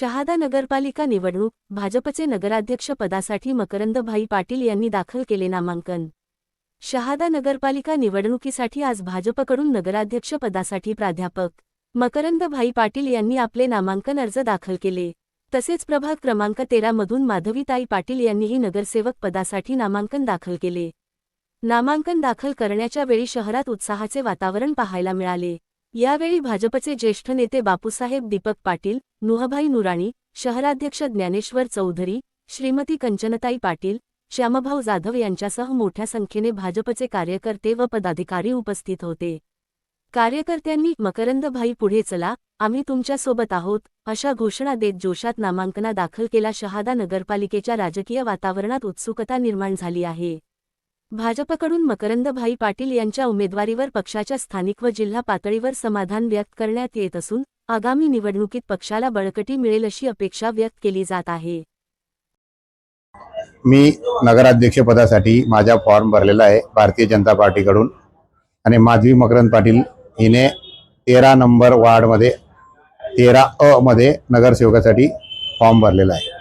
शहादा नगरपालिका निवडणूक भाजपचे नगराध्यक्ष पदासाठी मकरंदभाई पाटील यांनी दाखल केले नामांकन. शहादा नगरपालिका निवडणुकीसाठी आज भाजपकडून नगराध्यक्ष पदासाठी प्राध्यापक मकरंदभाई पाटील यांनी आपले नामांकन अर्ज दाखल केले. तसेच प्रभाग क्रमांक तेरा मधून माधवीताई पाटील यांनीही नगरसेवक पदासाठी नामांकन दाखल केले. नामांकन दाखल करण्याच्या वेळी शहरात उत्साहाचे वातावरण पाहायला मिळाले. यावेळी भाजपचे ज्येष्ठ नेते बापूसाहेब दीपक पाटील नुहभाई नुराणी शहराध्यक्ष ज्ञानेश्वर चौधरी श्रीमती कंचनताई पाटील श्यामभाऊ जाधव यांच्यासह मोठ्या संख्येने भाजपचे कार्यकर्ते व पदाधिकारी उपस्थित होते. कार्यकर्त्यांनी मकरंदभाई पुढे चला आम्ही तुमच्यासोबत आहोत अशा घोषणा देत जोशात नामांकना दाखल केला शहादा नगरपालिकेच्या राजकीय वातावरणात उत्सुकता निर्माण झाली आहे. भाजपकडून मकरंदभाई पाटील यांच्या उमेदवारीवर पक्षाच्या स्थानिक व जिल्हा पातळीवर समाधान व्यक्त करण्यात येत असून आगामी निवडणुकीत पक्षाला बळकटी मिळेल अशी अपेक्षा व्यक्त केली जात आहे. मी नगराध्यक्षपदासाठी माझा फॉर्म भरलेला आहे भारतीय जनता पार्टीकडून. आणि माधवी मकरंद पाटील हिने तेरा नंबर वार्डमध्ये तेरा अ मध्ये नगरसेवकासाठी फॉर्म भरलेला आहे.